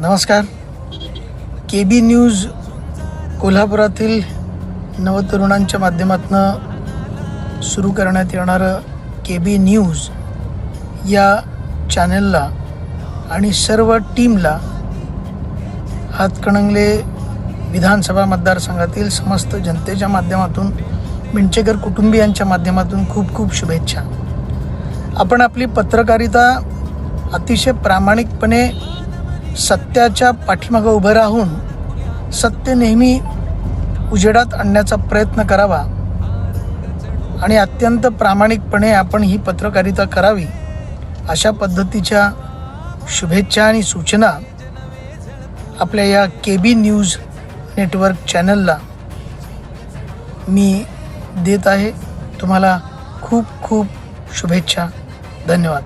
नमस्कार. के बी न्यूज कोल्हापुरातील नवतरुणांच्या माध्यमातून सुरू करण्यात येणारं के बी न्यूज या चॅनलला आणि सर्व टीमला हातकणंगले विधानसभा मतदारसंघातील समस्त जनतेच्या माध्यमातून मिंचेकर कुटुंबियांच्या माध्यमातून खूप खूप शुभेच्छा. आपण आपली पत्रकारिता अतिशय प्रामाणिकपणे सत्याच्या पाठीमागं उभं राहून सत्य नेहमी उजेडात आणण्याचा प्रयत्न करावा. आणि अत्यंत प्रामाणिकपणे आपण ही पत्रकारिता करावी अशा पद्धतीच्या शुभेच्छा आणि सूचना आपल्या या के बी न्यूज नेटवर्क चॅनलला मी देत आहे. तुम्हाला खूप खूप शुभेच्छा. धन्यवाद.